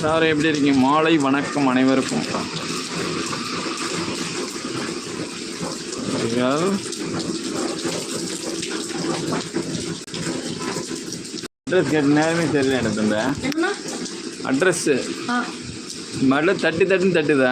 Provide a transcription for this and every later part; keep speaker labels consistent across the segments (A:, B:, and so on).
A: எல்லாரும் எப்படி இருக்கீங்க? மாலை வணக்கம் அனைவருக்கும். அட்ரஸ் கேட்ட நேரமே தெரியல எனக்கு
B: என்னண்ணா
A: அட்ரஸ்ஸு மறுபடியும் தட்டி தட்டுன்னு தட்டுதா?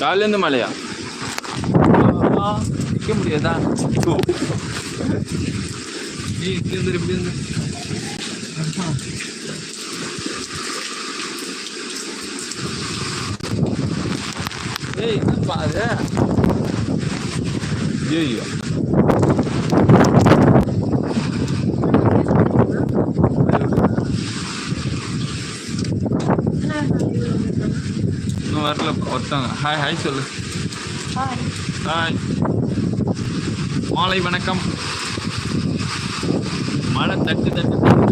A: காலேருந்து மழையா? ஆ, நிக்க முடியாதா? இப்படி இருந்து இப்படி இருந்து ஏய் என்னப்பா அது ஐயோ இன்னும் வரல ஒருத்தவங்க ஹாய் ஹாய் சொல்லு
B: ஹாய்
A: ஹாய் மாலை வணக்கம் மழை தட்டு தட்டு தட்டு.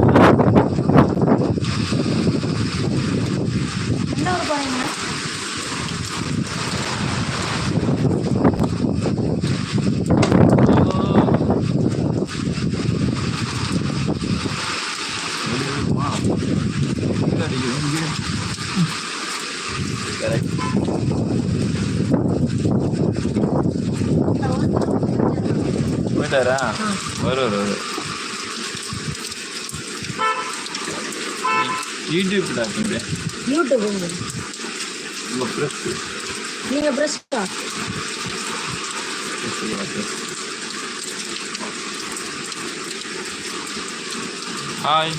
A: போயிட்டாரா? வரும் வரும் யூடியூப் டாக்குங்க
B: யூடியூப்
A: உங்கள் ப்ரெஸ்
B: நீங்க பிரஸ்டா
A: ஹாய்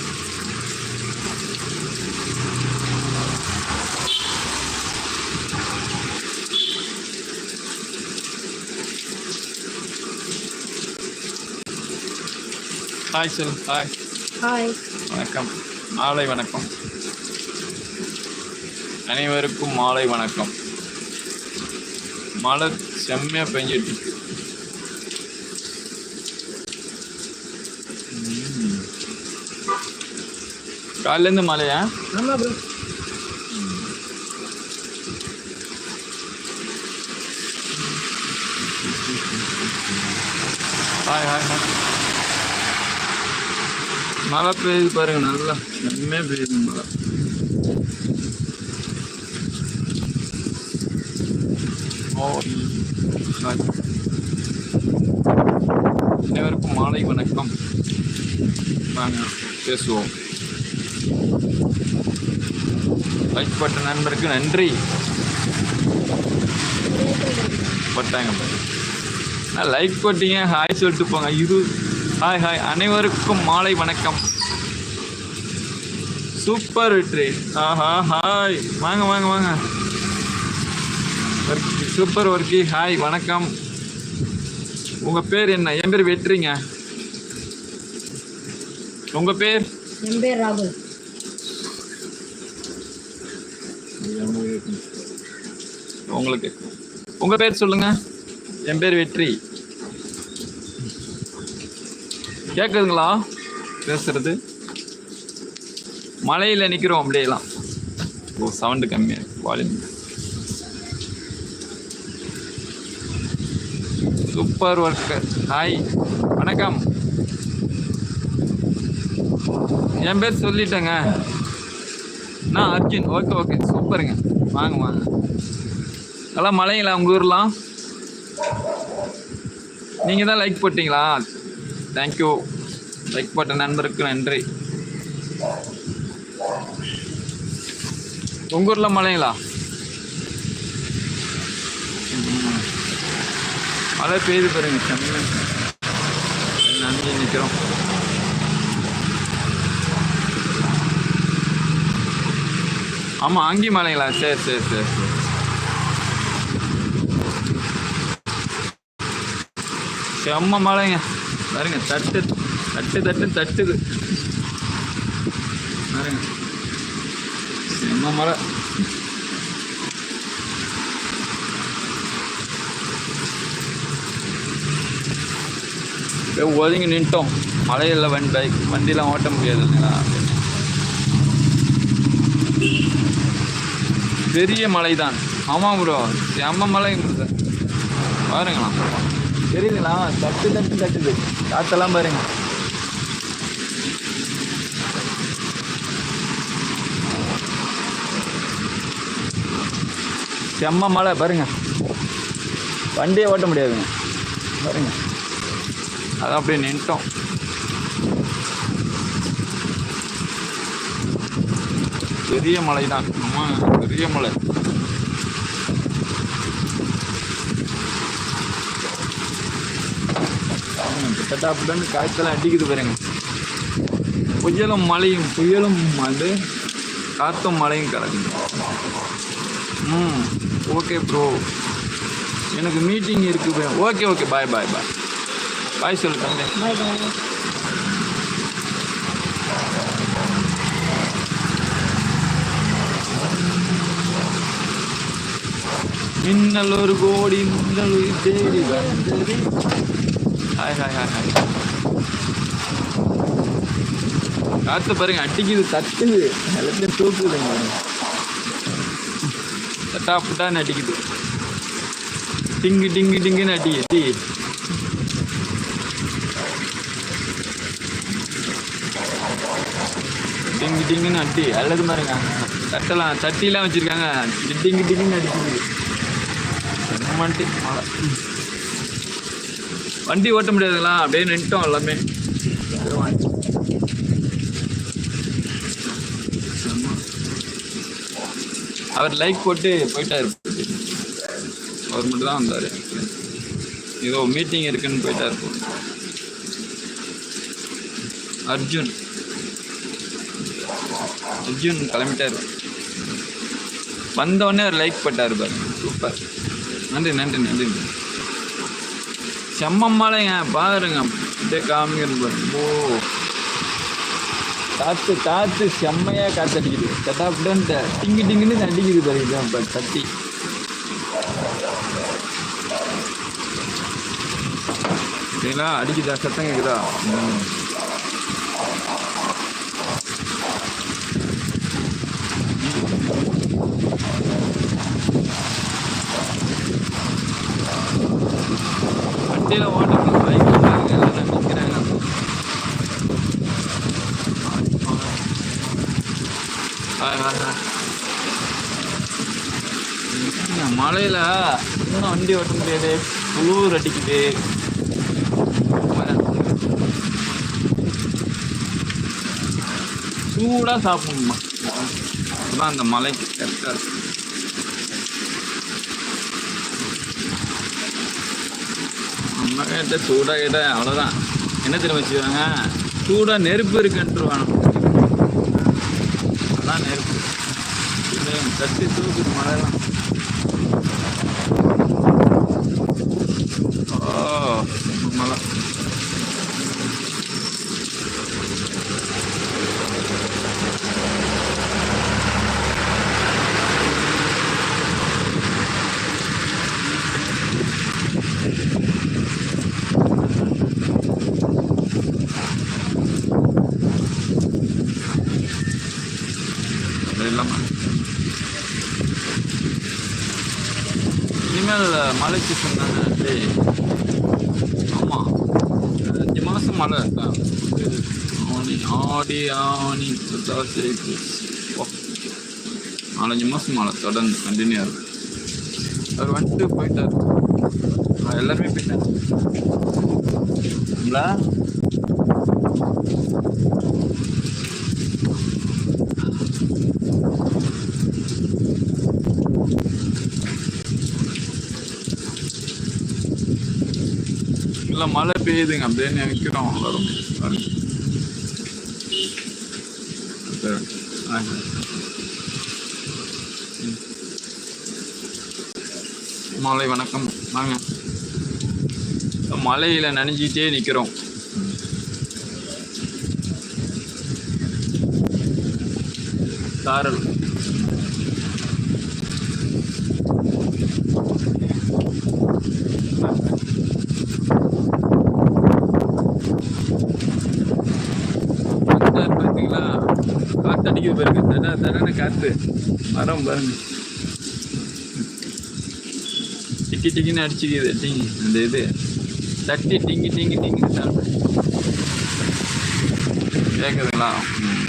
A: ஹாய் சொல் ஹாய்
B: ஹாய்
A: வணக்கம் மாலை வணக்கம். அனைவருக்கும் மாலை வணக்கம். மழை செம்மையாக பெஞ்சிட்டு இருக்கு. ம். காலையிலேருந்து மழையா?
B: நல்லா ப்ரோ
A: ஹாய் ஹாய் ஹாய் மழை பெய்யுது பாருங்க நல்லா செம்மையாக பெய்யுது மழை. அனைவருக்கும் மாலை வணக்கம். வாங்க பேசுவோம். லைக் பட்ட நண்பருக்கு நன்றி. பட்டாங்க. பாரு லைக் போட்டீங்க ஹாய் சொல்லிட்டு போங்க. இரு. Hi hi. அனைவருக்கும் மாலை வணக்கம். சூப்பர் வெற்றி ஆஹா ஹாய். வாங்க வாங்க வாங்க. சூப்பர் ஒர்க்கி ஹாய் வணக்கம். உங்கள் பேர் என்ன? என் பேர் வெற்றிங்க. உங்கள் பேர்?
B: என் பேர் ராகுல்.
A: உங்களுக்கு. உங்கள் பேர் சொல்லுங்க. என் பேர் வெற்றி. கேட்குதுங்களா பேசுறது. மலையில் நிற்கிறோம் அப்படியெல்லாம் ஓ சவுண்டு கம்மியாக வால்யூம் சூப்பர் ஒர்க்கர் ஹாய் வணக்கம். என் பேர் சொல்லிட்டேங்க. நான் அர்ஜுன். ஓகே ஓகே சூப்பருங்க வாங்க வாங்க. நல்லா மழைங்களா உங்கள் ஊர்லாம்? நீங்கள் தான் லைக் போட்டிங்களா? தேங்க்யூ லைக் போட்ட நண்பருக்கு நன்றி. உங்கள் ஊரில் மழைங்களா? மழை பெய்யுது பாருங்க செம்ம. நன்றி நிற்கிறோம் ஆமாம் அங்கேயும் மழைங்களா? சரி சரி சரி சரி. செம்ம மழைங்க. பாருங்க தட்டு தட்டு தட்டு தட்டுது. பாருங்க. செம்ம மழை. அப்படியே ஒதுங்கி நின்ட்டோம். மழையில் வண்டி பைக் வண்டிலாம் ஓட்ட முடியாது. இல்லைங்களா பெரிய மலை தான் ஆமாம் ப்ரோ செம்ம மலை பாருங்களா தெரியுதுங்களா தட்டு தட்டு தட்டுது. காற்றெல்லாம் பாருங்க. செம்ம மழை பாருங்க. வண்டியை ஓட்ட முடியாதுங்க. பாருங்க. அதான் அப்படியே நின்ட்டோம். பெரிய மலை தான் பெரிய மலை கிட்டத்தாப்புடன் காய்ச்சல் அடிக்குது பாருங்க. புயலும் மழையும் புயலும் வந்து காற்றும் மழையும் கலக்குது. ம் ஓகே ப்ரோ எனக்கு மீட்டிங் இருக்குது okay okay bye bye bye bye சொல்லு தம்பி. மின்னல் ஒரு கோடி மின்னல் தேடி வந்தது. ஹாய் ஹாய் ஹாய் ஹாய் காற்று பாருங்க அடிக்குது தட்டுது. எல்லாத்தையும் தூக்குதுங்க பாருங்க. தட்டா புட்டான்னு அடிக்குது. டிங்கு டிங்கு டிங்குன்னு அடிக்குது. டிங்கு டிங்குன்னு அடி அல்லது பாருங்க. தட்டெல்லாம் தட்டிலாம் வச்சுருக்காங்க. டிங்கு டிங்குன்னு அடிக்குது. மண்டி மழை. வண்டி ஓட்ட முடியாதுங்களா? அப்படியே நின்ட்டோம் எல்லாமே. அவர் லைக் போட்டு போயிட்டாரு. அவர் மட்டும் தான் வந்தார். ஏதோ மீட்டிங் இருக்குன்னு போயிட்டாரு. போல. அர்ஜுன். அர்ஜுன் கிளம்பிட்டாரு. வந்தோடனே அவர் லைக் போட்டார் பார். சூப்பர். நன்றி நன்றி நன்றி. செம்ம மழைங்க. பாருங்க. அப்படியே காமிக்கிறது பாருங்க. ஓ. காத்து காத்து செம்மையாக காத்து அடிக்குது. கட்டாப்புட்டு டிங்கு டிங்குன்னு அடிக்குது பாருங்க. இப்போ தட்டி சரிங்களா அடிக்குதா? சத்தம் கேக்குதா? ம். வண்டியில் பைக் பைக் எல்லாம் நிற்கிறாங்க மழையில் இன்னும் வண்டி ஓட்ட முடியாது. குளூர் அடிக்குது. சூடாக சாப்பிடணுமா? அதுதான் அந்த மலைக்கு கரெக்டாக இருக்கும். நம்ம கிட்ட சூடாக கிட்ட அவ்வளோதான் என்ன தெரியும் வச்சுக்கிறாங்க? சூடாக நெருப்பு இருக்குன்ட்டுருவாங்க அதான் நெருப்பு. இது தட்டி தூக்குது மழைலாம் ஓ மழை அது இல்லாமல் மழைக்கு மழை டேய் ஆமாம் அஞ்சு மாதம் மழை தான் ஆனி ஆடி ஆனி புத்தாசி ஓ நாலஞ்சு மாதம் மழை தொடர்ந்து கண்டினியூ இருக்கு. அவர் வந்துட்டு போயிட்டார். நான் எல்லாருமே போயிட்டாங்க இல்ல? இல்லை மழை பெய்யுதுங்க அப்படியே நினைக்கிறோம் வரும் வரும். ஆ. ம். மாலை வணக்கம் வாங்க மலையில நனைஞ்சிட்டே நிக்கிறோம் சாரல் பாருங்க தட காத்து. மரம் பாருங்க. டிக்கி டிக்கின்னு அடிச்சுக்குது டிங்கி அந்த இது. தட்டி டிங்கி டிங்கி டிங்கி சாப்பிட்டு கேட்குதுங்களா ம்.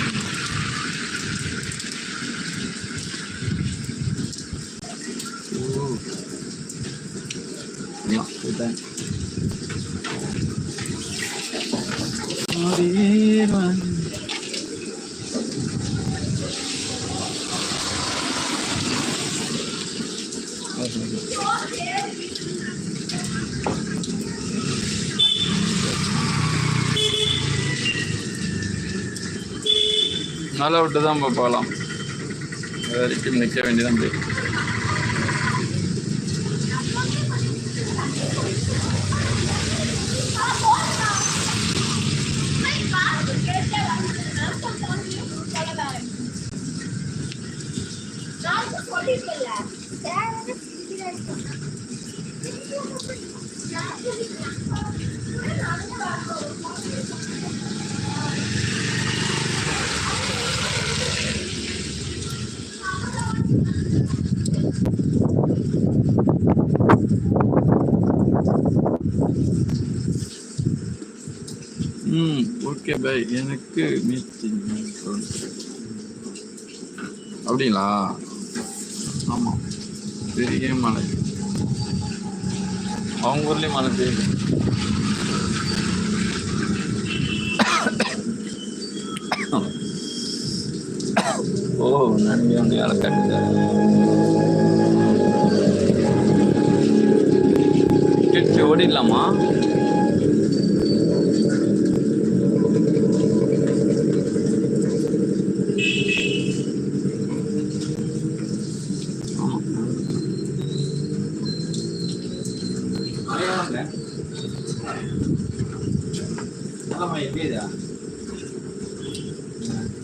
A: நல்லா விட்டு தான் போகலாம் வரைக்கும் நிற்க வேண்டியதான் போய் ம் ஓகே பை எனக்கு மீட்டிங் அப்படிங்களா? ஆமாம் பெரிய மழை அவங்க ஊர்லேயும் மழை பெய்யுது ஓ நன்றி ஒன்று வேலை கட்டுங்க ஓடிடலாமா?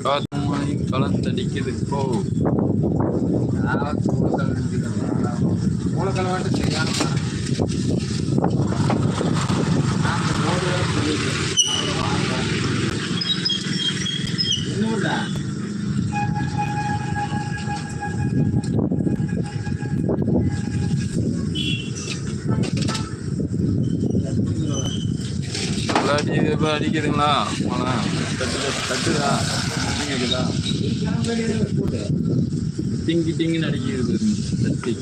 A: காத்துமாய் கலந்தடிக்குது போ
C: மூலக்கலவாட்டு சரியான
A: அடி இப்போ அடிக்குதுங்களா மழை தட்டுல தட்டுதா? கேக்குதா டிங்கி டிங்கின்னு அடிக்குது. தட்டி.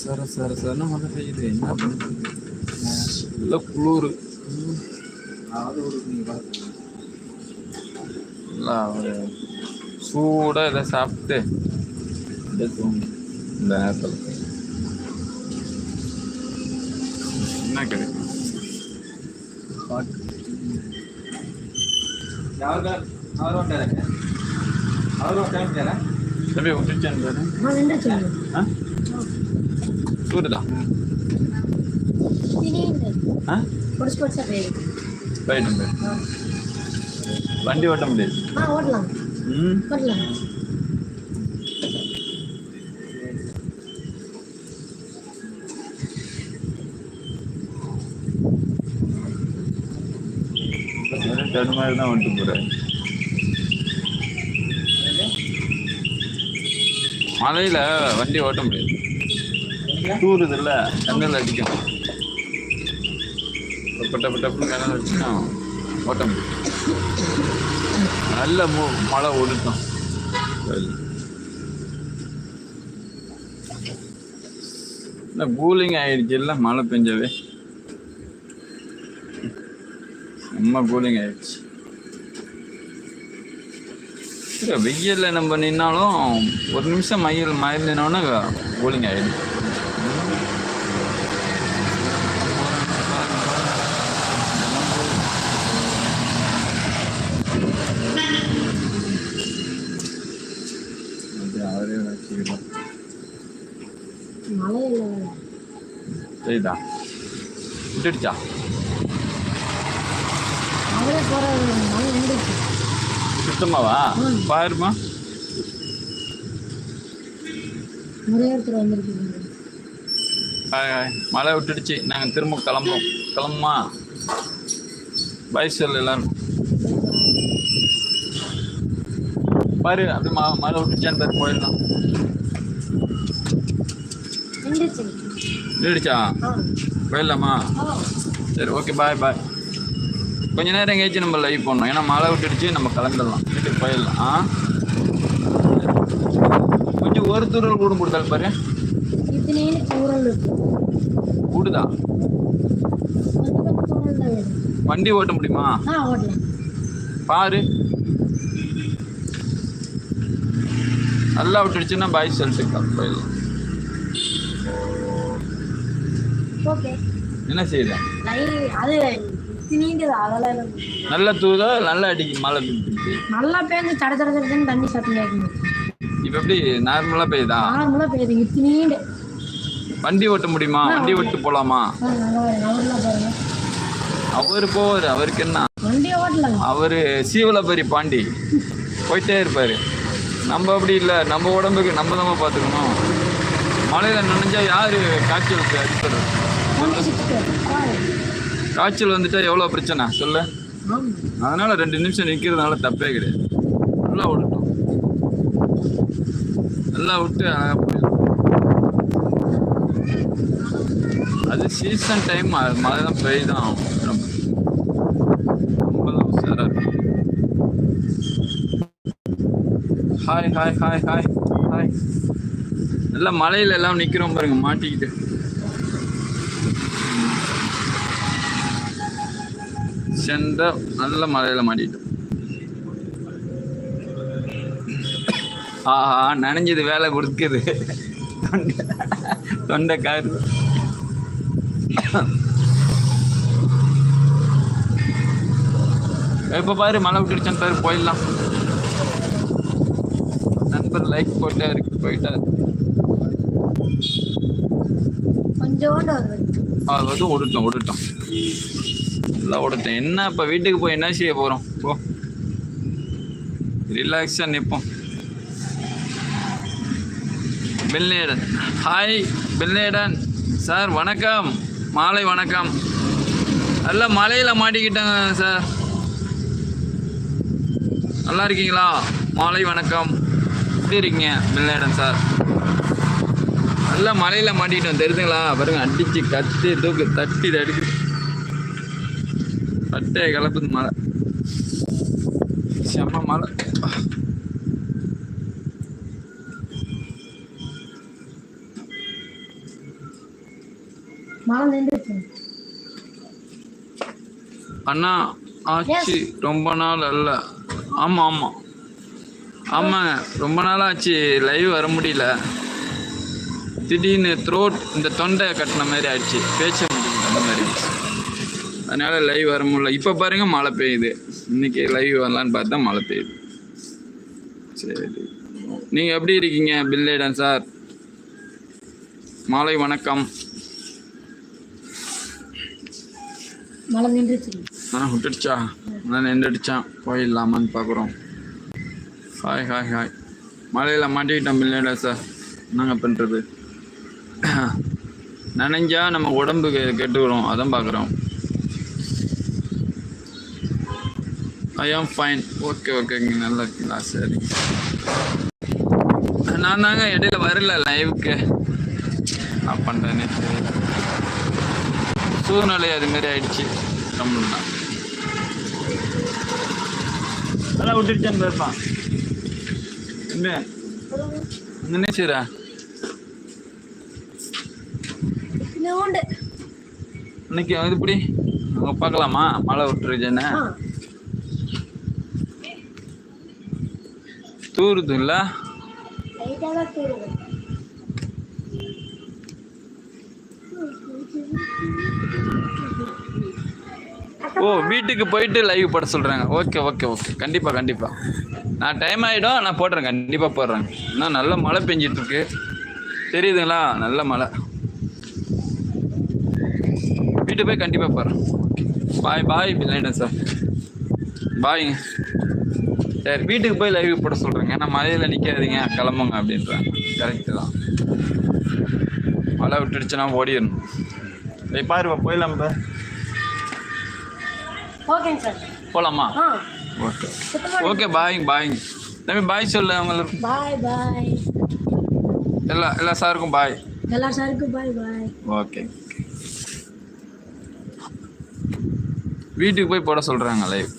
A: சர சர சரன்னு மழை பெய்யுது என்ன பண்ணுறது? இல்லை குளிர். நல்லா ஒரு சூடாக இதை சாப்பிட்டு அப்படியே தூங்கு இந்த நேரத்தில் என்ன கிடைக்கும்
C: பாட்டு.
A: தம்பி விட்டுச்சேன் வண்டி ஓட்ட முடியாது. தடு மாதிரி தான் வந்துட்டு போகிறேன் மழையில் வண்டி ஓட்ட முடியாது. தூருது இல்லை கண்ணில் அடிக்கும் பட்ட பட்டப்புன்னு கண்ணில் அடிச்சுன்னா ஓட்ட முடியும் நல்ல மு மழை ஒடுட்டும் இல்லை கூலிங் ஆயிடுச்சு இல்லை மழை பெஞ்சவே. செம்ம கூலிங் ஆயிடுச்சு. இல்லை வெயில்ல நம்ம நின்னாலும் ஒரு நிமிஷம் மயில் மயில் நின்னோன்னா கூலிங்
B: இல்லை
A: சரிதா விட்டுடுச்சா
B: அவரே போகிற மழை நின்றுச்சு
A: சுத்தமாவா. பாருமா. மழை விட்டுடுச்சு. நாங்கள் திரும்ப கிளம்போம் கிளம்புமா? பாய் சொல்லு எல்லாரும். பாரு அப்படி ம மழை விட்டுச்சான்னு பாரு போயிடலாம்
B: நின்றுச்சு.
A: போயிடலாமா சரி ஓகே பாய் பாய். கொஞ்ச நேரம் எங்கேயாச்சும் நம்ம லைவ் பண்ணோம் ஏன்னா மழை விட்டுடுச்சு நம்ம கலந்துடலாம் வீட்டுக்கு போயிடலாம். ஆ? கொஞ்சம் ஒரு தூரல் கூட கொடுத்தால் பாரு. கூடுதா? வண்டி ஓட்ட முடியுமா? பாரு. நல்லா விட்டுடுச்சுன்னா பாய் சொல்லிட்டு போயிடலாம். என்ன செய்யுது?
B: அது இத்தனைண்டு அதெல்லாம் இல்லை.
A: நல்லா தூதா நல்லா அடிக்கும் மழை பெய்யுது.
B: நல்லா பேருந்து தட தட தடன்னு தண்ணி சத்தம் கேட்கணும்
A: இப்போ எப்படி நார்மலாக பெய்யுதா?
B: நார்மலாக பெய்யுது இத்தனைண்டு
A: வண்டி ஓட்ட முடியுமா? வண்டி ஓட்டு
B: பாருங்க
A: அவர் போவார் அவருக்கு என்ன?
B: வண்டியை ஓட்டலாங்க
A: அவர் சீவலப்பரி பாண்டி. போயிட்டே இருப்பார். நம்ம அப்படி இல்லை நம்ம உடம்புக்கு நம்ம தான் பார்த்துக்கணும் மழையில் நனைஞ்சா யார் காய்ச்சலுக்கு
B: வண்டி சுற்றிட்டு
A: காய்ச்சல் வந்துட்டா எவ்வளோ பிரச்சனை? சொல்லு. அதனால ரெண்டு நிமிஷம் நிற்கிறதுனால தப்பே கிடையாது. நல்லா விடட்டும். நல்லா விட்டு அது சீசன் டைம் மழை தான் பெய்தான் ஆகும் ரொம்ப. ரொம்ப தான் இருக்கும் hi hi hi hi hi நல்லா மலையில எல்லாம் நிற்கிறோம் பாருங்க மாட்டிக்கிட்டு. சென்ற நல்ல மலையில மாட்டிட்டோம் ஆஹா நனைஞ்சது வேலை கொடுக்குது. தொண்டை தொண்டை காரு இப்ப பாரு மழை விட்டுடுச்சான்னு பாரு போயிடலாம். நண்பர் லைக் போட்டே இருக்கு போயிட்டாரு
B: கொஞ்சோண்டு
A: அது வந்து ஓடட்டும் ஓடட்டும் நல்லா ஓடட்டும் என்ன இப்போ வீட்டுக்கு போய் என்ன செய்ய போகிறோம் போ. ரிலாக்ஸாக நிற்போம் பில்லேடன். ஹாய் பில்லேடன். சார் வணக்கம். மாலை வணக்கம். நல்லா மலையில் மாட்டிக்கிட்டாங்க சார் நல்லா இருக்கீங்களா? மாலை வணக்கம். எப்படி இருக்கீங்க பில்லேடன் சார் நல்லா மலையில் மாட்டிக்கிட்டோம் தெரியுதுங்களா? பாருங்க அடிச்சு கத்தி தூக்கு தட்டி தடுக்கு. பட்டைய கலப்புது மழை. செம்ம மழை. அண்ணா ஆச்சு. ரொம்ப நாள் அல்ல. ஆமாம் ஆமாம் ஆமாங்க ரொம்ப நாள் ஆச்சு. லைவ் வர முடியல. திடீர்னு த்ரோட் இந்த தொண்டை கட்டின மாதிரி ஆயிடுச்சு. பேச்ச அதனால லைவ் வர முடியல. இப்போ பாருங்க மழை பெய்யுது. இன்னைக்கு லைவ் வரலான்னு பார்த்தா மழை பெய்யுது. சரி. நீங்கள் எப்படி இருக்கீங்க? பில்லேடன் சார் மாலை வணக்கம். ஆ விட்டுடுச்சா? நான் நின்றுடுச்சான். போயிடலாமான்னு பார்க்குறோம். ஹாய் ஹாய் ஹாய் மழையில் மாட்டிக்கிட்டோம் இல்லைடா சார் என்னங்க பண்ணுறது நனைஞ்சா நம்ம உடம்பு கெ கெட்டுக்கிறோம் அதான் பார்க்குறோம். ஐ ஆம் ஃபைன் ஓகே ஓகேங்க நல்லா இருக்கீங்களா? சரி. நான் தாங்க இடையில வரல லைவுக்கு நான் பண்ணுறேனே தெரியல சூழ்நிலை அது மாதிரி ஆயிடுச்சு. நம்மளா நல்லா விட்டுடுச்சான்னு பார்ப்பான் என்ன?
B: இன்னொண்டு
A: இன்னைக்கு இது இப்படி அங்கே பார்க்கலாமா? மழை விட்டுருச்சுன்னு?
B: தூருதுல்ல?
A: ஓ வீட்டுக்கு போயிட்டு லைவ் போட சொல்கிறாங்க ஓகே ஓகே ஓகே கண்டிப்பாக கண்டிப்பாக நான் டைம் ஆகிடும் நான் போடுறேன் கண்டிப்பாக போடுறேன். இன்னும் நல்ல மழை பெஞ்சிட்ருக்கு. தெரியுதுங்களா? நல்ல மழை. வீட்டுக்கு போய் கண்டிப்பாக போடுறேன் பாய் பாய் பில்லைடன் சார் பாய்ங்க சரி வீட்டுக்கு போய் லைவ் போட சொல்கிறேங்க ஏன்னா மழையில் நிற்காதீங்க கிளம்புங்க அப்படின்றாங்க. கரெக்டு தான். மழை விட்டுடுச்சுன்னா ஓடிடணும். போய் பாருப்பா போயிடலாம்
B: ஓகேங்க சார்
A: போகலாமா ஓகே ஓகே பாய் பாய் தம்பி பாய் சொல்லு அவங்களுக்கு
B: பாய் பாய்
A: எல்லா எல்லா சாருக்கும் பாய்
B: எல்லா சாருக்கும் பாய் பாய்
A: ஓகே வீட்டுக்கு போய் போட சொல்றாங்க லைவ்